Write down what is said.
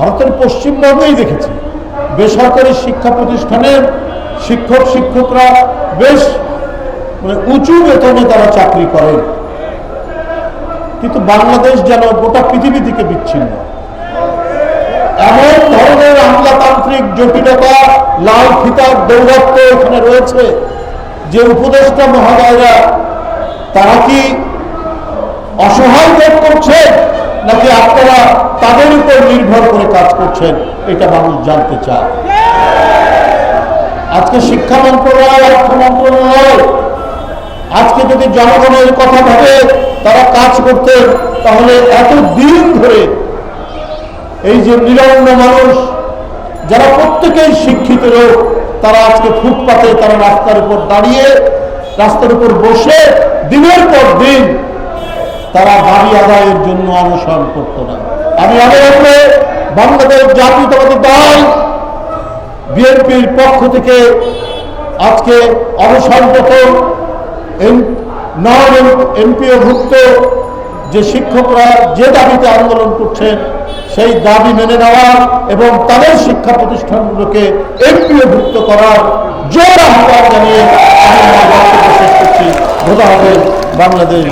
ভারতের পশ্চিমবঙ্গেই দেখেছি। বেসরকারি শিক্ষা প্রতিষ্ঠানের শিক্ষক, শিক্ষকরা বেশ মানে উঁচু বেতনে তারা চাকরি করেন। কিন্তু বাংলাদেশ যেন গোটা পৃথিবী থেকে বিচ্ছিন্ন। এমন ধরনের আমলাতান্ত্রিক জটিলতা, লাল ফিতার দৌরত্ব এখানে রয়েছে যে উপদেষ্টা মহোদয়রা তারা কি অসহায় বোধ করছেন নাকি আপনারা তাদের উপর নির্ভর করে কাজ করছেন? এটা মানুষ জানতে চায়। আজকে শিক্ষা মন্ত্রণালয়, অর্থ মন্ত্রণালয়, আজকে যদি জনগণের কথা ভাবে, তারা কাজ করতেন তাহলে এত দিন ধরে এই যে নিরন্ন মানুষ, যারা প্রত্যেকেই শিক্ষিত লোক, তারা আজকে ফুটপাতে, তারা রাস্তার উপর দাঁড়িয়ে, রাস্তার উপর বসে দিনের পর দিন তারা দাবি আদায়ের জন্য অনশন করত না। আমি অবিলম্বে বাংলাদেশ জাতীয়তাবাদী দল বিএনপির পক্ষ থেকে আজকে অবসরগত নন এমপিওভুক্ত যে শিক্ষকরা যে দাবিতে আন্দোলন করছেন, সেই দাবি মেনে নেওয়া এবং তাদের শিক্ষা প্রতিষ্ঠানগুলোকে এমপিওভুক্ত করার জোর আহ্বান জানিয়ে শেষ করছি। ধন্যবাদ বাংলাদেশ